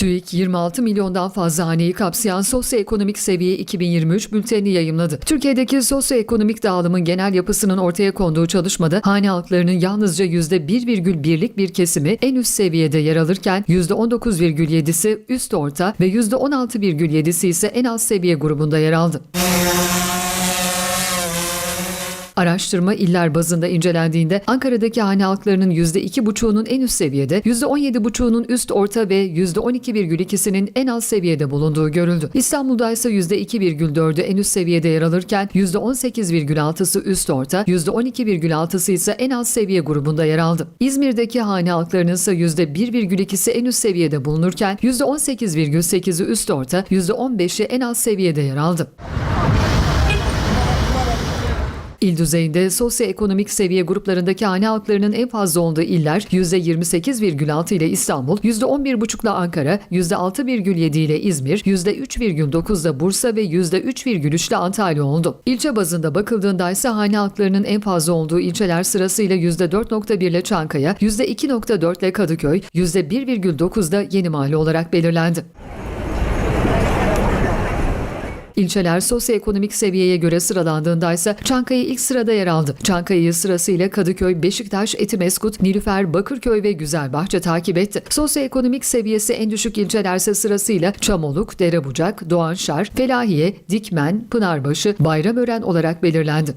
TÜİK 26 milyondan fazla haneyi kapsayan sosyoekonomik seviye 2023 bültenini yayımladı. Türkiye'deki sosyoekonomik dağılımın genel yapısının ortaya konduğu çalışmada hane halklarının yalnızca %1,1'lik bir kesimi en üst seviyede yer alırken %19,7'si üst orta ve %16,7'si ise en alt seviye grubunda yer aldı. Araştırma iller bazında incelendiğinde Ankara'daki hane halklarının %2,5'unun en üst seviyede, %17,5'unun üst orta ve %12,2'sinin en alt seviyede bulunduğu görüldü. İstanbul'da ise %2,4'ü en üst seviyede yer alırken %18,6'sı üst orta, %12,6'sı ise en alt seviye grubunda yer aldı. İzmir'deki hane halklarının ise %1,2'si en üst seviyede bulunurken %18,8'i üst orta, %15'i en alt seviyede yer aldı. İl düzeyinde sosyoekonomik seviye gruplarındaki hane halklarının en fazla olduğu iller %28,6 ile İstanbul, %11,5 ile Ankara, %6,7 ile İzmir, %3,9 ile Bursa ve %3,3 ile Antalya oldu. İlçe bazında bakıldığında ise hane halklarının en fazla olduğu ilçeler sırasıyla %4,1 ile Çankaya, %2,4 ile Kadıköy, %1,9 da Yeni Mahalle olarak belirlendi. İlçeler sosyoekonomik seviyeye göre sıralandığında ise Çankaya ilk sırada yer aldı. Çankaya'yı sırasıyla Kadıköy, Beşiktaş, Etimeskut, Nilüfer, Bakırköy ve Güzelbahçe takip etti. Sosyoekonomik seviyesi en düşük ilçelerse sırasıyla Çamoluk, Derebucak, Doğanşar, Felahiye, Dikmen, Pınarbaşı, Bayramören olarak belirlendi.